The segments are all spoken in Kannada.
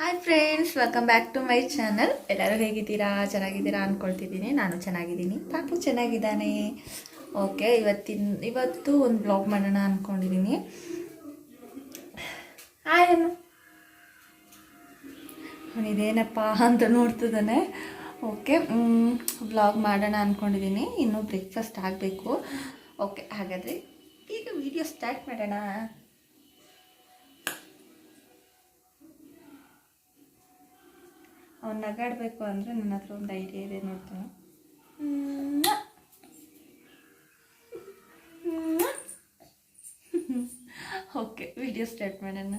Hi friends welcome back to my channel ಎಲ್ಲರೂ ಹೇಗಿದ್ದೀರಾ? ಚೆನ್ನಾಗಿದ್ದೀರಾ ಅಂದ್ಕೊಳ್ತಿದ್ದೀನಿ ನಾನು ಚೆನ್ನಾಗಿದ್ದೀನಿ. ಪಾಪು ಚೆನ್ನಾಗಿದ್ದಾನೆ. ಓಕೆ ಇವತ್ತಿನ, ಇವತ್ತು ಒಂದು ಬ್ಲಾಗ್ ಮಾಡೋಣ ಅಂದ್ಕೊಂಡಿದ್ದೀನಿ ಹಾಯ್ ಅನ್ನು ಅವನಿದೇನಪ್ಪ ಅಂತ ನೋಡ್ತಿದ್ದಾನೆ. ಓಕೆ ಬ್ಲಾಗ್ ಮಾಡೋಣ ಅಂದ್ಕೊಂಡಿದ್ದೀನಿ ಇನ್ನೂ ಬ್ರೇಕ್ಫಾಸ್ಟ್ ಆಗಬೇಕು. ಓಕೆ ಹಾಗಾದರೆ ಈಗ ವಿಡಿಯೋ ಸ್ಟಾರ್ಟ್ ಮಾಡೋಣ. ಅವ್ನು ನಗಾಡಬೇಕು ಅಂದರೆ ನನ್ನ ಹತ್ರ ಒಂದು ಐಡಿಯಾ ಇದೆ ನೋಡ್ತಾನೆ. ಓಕೆ ವಿಡಿಯೋ ಸ್ಟಾರ್ಟ್ ಮಾಡೋಣ.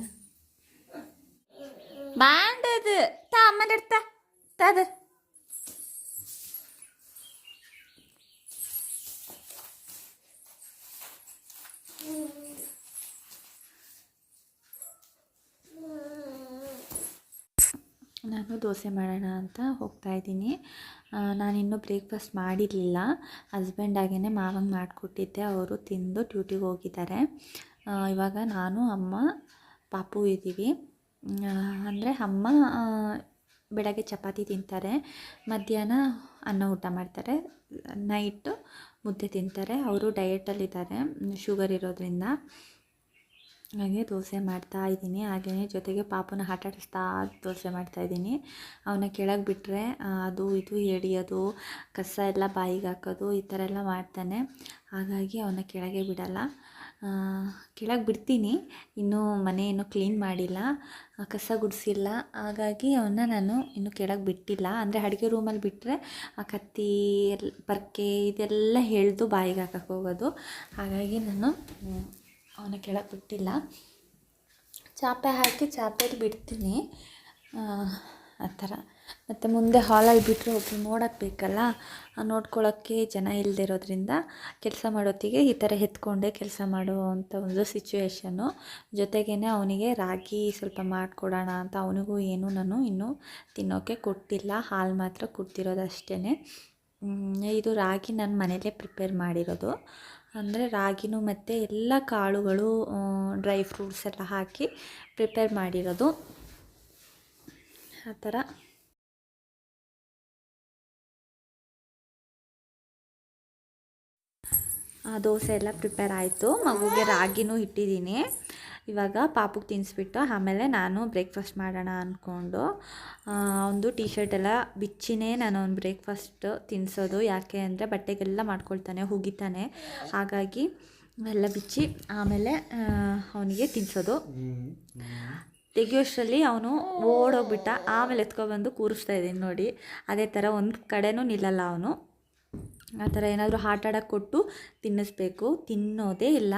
ಬಾಂಡದು ತಾ ಅಮ್ಮನ ಇಡ್ತಾ ತಾದ ನಾನು ದೋಸೆ ಮಾಡೋಣ ಅಂತ ಹೋಗ್ತಾ ಇದ್ದೀನಿ. ನಾನಿನ್ನೂ ಬ್ರೇಕ್ಫಾಸ್ಟ್ ಮಾಡಿರಲಿಲ್ಲ. ಹಸ್ಬೆಂಡಾಗೇ ಮಾವಂಗೆ ಮಾಡಿಕೊಟ್ಟಿದ್ದೆ. ಅವರು ತಿಂದು ಡ್ಯೂಟಿಗೆ ಹೋಗಿದ್ದಾರೆ. ಇವಾಗ ನಾನು, ಅಮ್ಮ, ಪಾಪು ಇದ್ದೀವಿ. ಅಂದರೆ ಅಮ್ಮ ಬೆಳಗ್ಗೆ ಚಪಾತಿ ತಿಂತಾರೆ, ಮಧ್ಯಾಹ್ನ ಅನ್ನ ಊಟ ಮಾಡ್ತಾರೆ, ನೈಟು ಮುದ್ದೆ ತಿಂತಾರೆ. ಅವರು ಡಯೆಟಲ್ಲಿದ್ದಾರೆ ಶುಗರ್ ಇರೋದ್ರಿಂದ. ಹಾಗೆ ದೋಸೆ ಮಾಡ್ತಾ ಇದ್ದೀನಿ. ಹಾಗೆಯೇ ಜೊತೆಗೆ ಪಾಪನ ಆಟಾಡಿಸ್ತಾ ದೋಸೆ ಮಾಡ್ತಾ ಇದ್ದೀನಿ. ಅವನ್ನ ಕೆಳಗೆ ಬಿಟ್ಟರೆ ಅದು, ಇದು ಎಳಿಯೋದು, ಕಸ ಎಲ್ಲ ಬಾಯಿಗೆ ಹಾಕೋದು, ಈ ಥರ ಎಲ್ಲ ಮಾಡ್ತಾನೆ. ಹಾಗಾಗಿ ಅವನ್ನ ಕೆಳಗೆ ಬಿಡಲ್ಲ. ಕೆಳಗೆ ಬಿಡ್ತೀನಿ. ಇನ್ನೂ ಮನೆ ಇನ್ನೂ ಕ್ಲೀನ್ ಮಾಡಿಲ್ಲ. ಕಸ ಗುಡಿಸಿಲ್ಲ. ಹಾಗಾಗಿ ಅವನ್ನ ನಾನು ಇನ್ನೂ ಕೆಳಗೆ ಬಿಟ್ಟಿಲ್ಲ. ಅಂದರೆ ಅಡುಗೆ ರೂಮಲ್ಲಿ ಬಿಟ್ಟರೆ ಆ ಕತ್ತಿ ಪರ್ಕೆ ಇದೆಲ್ಲ ಹೇಳ್ದು ಬಾಯಿಗೆ ಹಾಕಕ್ಕೆ ಹೋಗೋದು. ಹಾಗಾಗಿ ನಾನು ಅವನ ಕೆಳಗೆ ಬಿಟ್ಟಿಲ್ಲ ಚಾಪೆ ಹಾಕಿ ಚಾಪೆಯಲ್ಲಿ ಬಿಡ್ತೀನಿ. ಆ, ಥರ. ಮತ್ತು ಮುಂದೆ ಹಾಲಲ್ಲಿ ಬಿಟ್ಟರೆ ಒಬ್ಬರು ನೋಡೋಕ್ಕೆ ಬೇಕಲ್ಲ? ನೋಡ್ಕೊಳ್ಳೋಕ್ಕೆ ಜನ ಇಲ್ಲದೆ ಇರೋದ್ರಿಂದ ಕೆಲಸ ಮಾಡೋತ್ತಿಗೆ ಈ ಥರ ಎತ್ಕೊಂಡೇ ಕೆಲಸ ಮಾಡುವಂಥ ಒಂದು ಸಿಚುವೇಶನ್ನು ಜೊತೆಗೇ ಅವನಿಗೆ ರಾಗಿ ಸ್ವಲ್ಪ ಮಾಡಿಕೊಡೋಣ ಅಂತ ಅವನಿಗೂ ಏನೂ ನಾನು ಇನ್ನೂ ತಿನ್ನೋಕ್ಕೆ ಕೊಟ್ಟಿಲ್ಲ. ಹಾಲು ಮಾತ್ರ ಕೊಡ್ತಿರೋದು ಅಷ್ಟೇ ಇದು ರಾಗಿ ನಾನು ಮನೇಲೇ ಪ್ರಿಪೇರ್ ಮಾಡಿರೋದು. ಅಂದರೆ ರಾಗಿನೂ ಮತ್ತು ಎಲ್ಲ ಕಾಳುಗಳು ಡ್ರೈ ಫ್ರೂಟ್ಸ್ ಎಲ್ಲ ಹಾಕಿ ಪ್ರಿಪೇರ್ ಮಾಡಿರೋದು. ಆ ಥರ. ಆ, ದೋಸೆ ಎಲ್ಲ ಪ್ರಿಪೇರ್ ಆಯಿತು. ಮಗುಗೆ ರಾಗಿನೂ ಇಟ್ಟಿದ್ದೀನಿ. ಇವಾಗ ಪಾಪುಗೆ ತಿನ್ನಿಸ್ಬಿಟ್ಟು ಆಮೇಲೆ ನಾನು ಬ್ರೇಕ್ಫಾಸ್ಟ್ ಮಾಡೋಣ ಅಂದ್ಕೊಂಡು ಒಂದು ಟೀ ಶರ್ಟ್ ಎಲ್ಲ ಬಿಚ್ಚಿನೇ ನಾನು ಒಂದು ಬ್ರೇಕ್ಫಾಸ್ಟ್ ತಿನ್ನಿಸೋದು ಯಾಕೆ ಅಂದರೆ ಬಟ್ಟೆಗೆಲ್ಲ ಮಾಡ್ಕೊಳ್ತಾನೆ, ಹುಗಿತಾನೆ. ಹಾಗಾಗಿ ಎಲ್ಲ ಬಿಚ್ಚಿ ಆಮೇಲೆ ಅವನಿಗೆ ತಿನ್ನಿಸೋದು ತೆಗಿಯೋಷ್ಟರಲ್ಲಿ ಅವನು ಓಡೋಗ್ಬಿಟ್ಟ, ಆಮೇಲೆ ಎತ್ಕೊಬಂದು ಕೂರಿಸ್ತಾ ಇದ್ದೀನಿ ನೋಡಿ. ಅದೇ ಥರ ಒಂದು ಕಡೆನೂ ನಿಲ್ಲಲ್ಲ ಅವನು. ಆ ಥರ ಏನಾದರೂ ಆಟ ಕೊಟ್ಟು ತಿನ್ನಿಸ್ಬೇಕು. ತಿನ್ನೋದೇ ಇಲ್ಲ.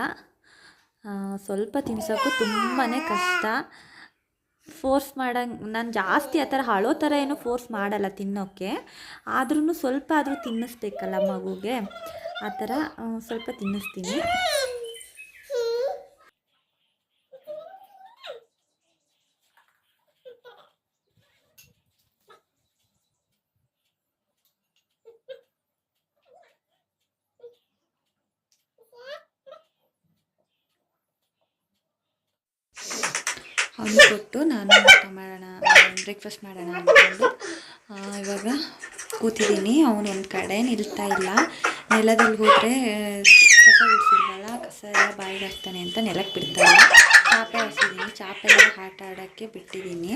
ಸ್ವಲ್ಪ ತಿನ್ಸೋಕ್ಕೂ ತುಂಬಾ ಕಷ್ಟ. ಫೋರ್ಸ್ ಮಾಡಂಗೆ, ನಾನು ಜಾಸ್ತಿ ಆ ಥರ ಹಳೋ ಥರ ಏನು ಫೋರ್ಸ್ ಮಾಡಲ್ಲ ತಿನ್ನೋಕ್ಕೆ ಆದ್ರೂ ಸ್ವಲ್ಪ ಆದರೂ ತಿನ್ನಿಸ್ಬೇಕಲ್ಲ ಮಗುಗೆ. ಆ ಥರ ಸ್ವಲ್ಪ ತಿನ್ನಿಸ್ತೀನಿ. ಅವ್ನು ಕೊಟ್ಟು ನಾನು ಊಟ ಮಾಡೋಣ ಬ್ರೇಕ್ಫಾಸ್ಟ್ ಮಾಡೋಣ ಅಂದ್ಕೊಂಡು ಇವಾಗ ಕೂತಿದ್ದೀನಿ. ಅವನು ಒಂದು ಕಡೆ ನಿಲ್ತಾ ಇಲ್ಲ. ನೆಲದಲ್ಲಿ ಹೋದರೆ ಕಸ ಗುಡಿಸಿಲ್ವಲ್ಲ ಕಸ ಎಲ್ಲ ಬಾಯಿಗೆ ಹಾಕ್ತಾನೆ ಅಂತ ನೆಲಕ್ಕೆ ಬಿಡ್ತಾನೆ ಚಾಪೆ ಹಾಸಿದ್ದೀನಿ ಚಾಪೆ ಆಟ ಆಡೋಕ್ಕೆ ಬಿಟ್ಟಿದ್ದೀನಿ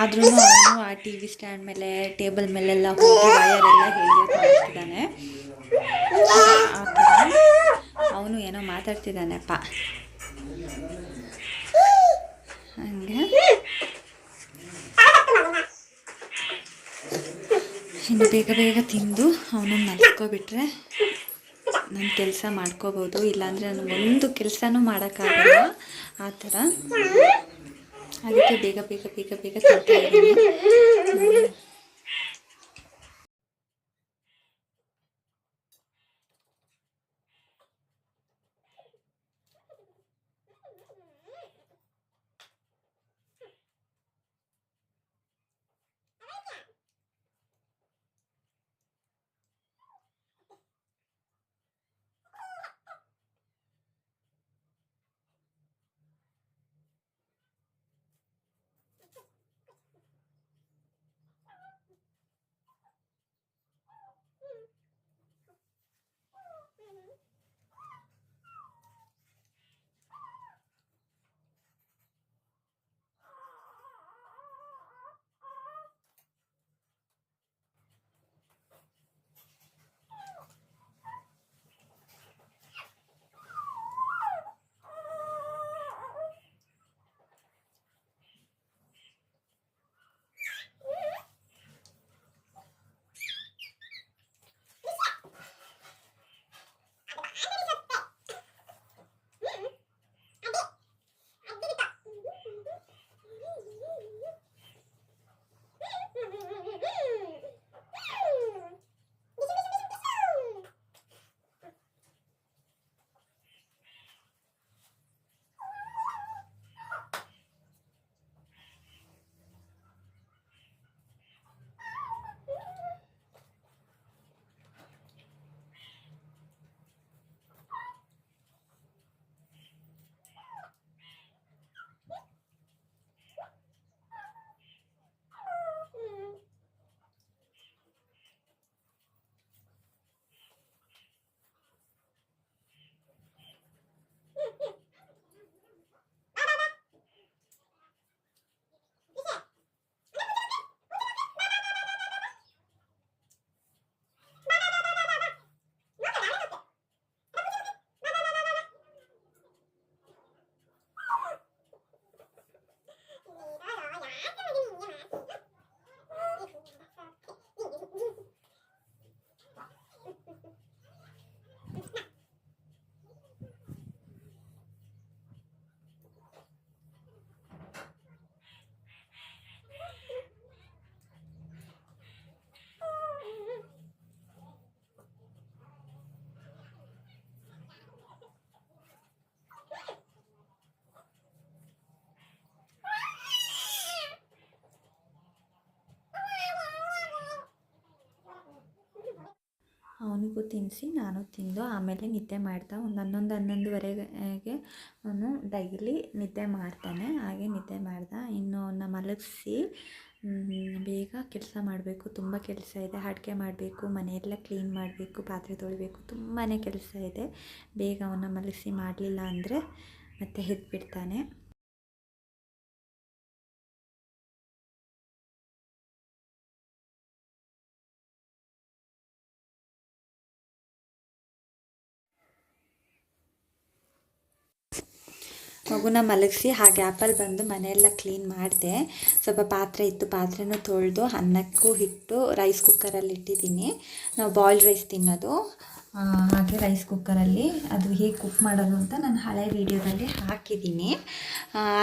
ಆದ್ರೂ ಅವನು ಆ ಟಿ ವಿ ಸ್ಟ್ಯಾಂಡ್ ಮೇಲೆ ಟೇಬಲ್ ಮೇಲೆಲ್ಲ ಹೋಗಿ ವಯರೆಲ್ಲ ಎಳಿಯೋದು ಮಾಡ್ತಿದ್ದಾನೆ ಅವನು ಏನೋ ಮಾತಾಡ್ತಿದ್ದಾನೆಪ್ಪ ಹಂಗೆ ಇನ್ನು ಬೇಗ ಬೇಗ ತಿಂದು ಅವನನ್ನು ಮಲ್ಸ್ಕೊಬಿಟ್ರೆ ನಾನು ಕೆಲಸ ಮಾಡ್ಕೋಬೋದು, ಇಲ್ಲಾಂದರೆ ಒಂದು ಕೆಲಸನೂ ಮಾಡೋಕ್ಕಾಗಲ್ಲ. ಆ ಥರ. ಅದಕ್ಕೆ ಬೇಗ ಬೇಗ ಬೇಗ ಬೇಗ ತಿಂತಾ ಅವನಿಗೂ ತಿನ್ನಿಸಿ, ನಾನು ತಿಂದು ಆಮೇಲೆ ನಿದ್ದೆ ಮಾಡ್ತಾ ಒಂದು ಹನ್ನೊಂದು, ಹನ್ನೊಂದುವರೆಗೆ ಅವನು ಡೈಲಿ ನಿದ್ದೆ ಮಾಡ್ತಾನೆ. ಹಾಗೆ ನಿದ್ದೆ ಮಾಡ್ದ, ಇನ್ನು ಅವನ್ನ ಮಲಗಿಸಿ ಬೇಗ ಕೆಲಸ ಮಾಡಬೇಕು. ತುಂಬ ಕೆಲಸ ಇದೆ. ಅಡುಗೆ ಮಾಡಬೇಕು, ಮನೆಯೆಲ್ಲ ಕ್ಲೀನ್ ಮಾಡಬೇಕು, ಪಾತ್ರೆ ತೊಳಿಬೇಕು. ತುಂಬಾ ಕೆಲಸ ಇದೆ. ಬೇಗ ಅವನ್ನ ಮಲಗಿಸಿ ಮಾಡಲಿಲ್ಲ ಅಂದರೆ ಮತ್ತೆ ಎದ್ಬಿಡ್ತಾನೆ ಮಗುನ ಮಲಗಿಸಿ, ಹಾಗೆ ಆ್ಯಪಲ್ ಬಂದು ಮನೆಯೆಲ್ಲ ಕ್ಲೀನ್ ಮಾಡಿದೆ. ಸ್ವಲ್ಪ ಪಾತ್ರೆ ಇತ್ತು, ಪಾತ್ರೆನೂ ತೊಳೆದು ಅನ್ನಕ್ಕೂ ಹಿಟ್ಟು ರೈಸ್ ಕುಕ್ಕರಲ್ಲಿ ಇಟ್ಟಿದ್ದೀನಿ. ನಾವು ಬಾಯ್ಲ್ ರೈಸ್ ತಿನ್ನೋದು. ಹಾಗೆ ರೈಸ್ ಕುಕ್ಕರಲ್ಲಿ ಅದು ಹೇಗೆ ಕುಕ್ ಮಾಡೋದು ಅಂತ ನಾನು ಹಳೆ ವೀಡಿಯೋದಲ್ಲಿ ಹಾಕಿದ್ದೀನಿ.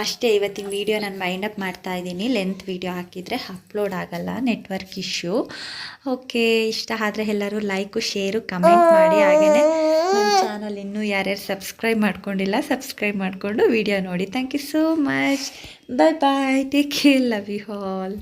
ಅಷ್ಟೇ, ಇವತ್ತಿನ ವೀಡಿಯೋ ನಾನು ಮೈಂಡಪ್ ಮಾಡ್ತಾ ಇದ್ದೀನಿ. ಲೆಂತ್ ವೀಡಿಯೋ ಹಾಕಿದರೆ ಅಪ್ಲೋಡ್ ಆಗಲ್ಲ ನೆಟ್ವರ್ಕ್ ಇಶ್ಯೂ ಓಕೆ ಇಷ್ಟ ಆದರೆ ಎಲ್ಲರೂ ಲೈಕು ಶೇರು ಕಮೆಂಟ್ ಮಾಡಿ. ಹಾಗೆಯೇ ಯಾರ್ಯಾರು ಸಬ್ಸ್ಕ್ರೈಬ್ ಮಾಡ್ಕೊಂಡಿಲ್ಲ, ಸಬ್ಸ್ಕ್ರೈಬ್ ಮಾಡಿಕೊಂಡು ವಿಡಿಯೋ ನೋಡಿ. Thank you so much bye bye take care love you all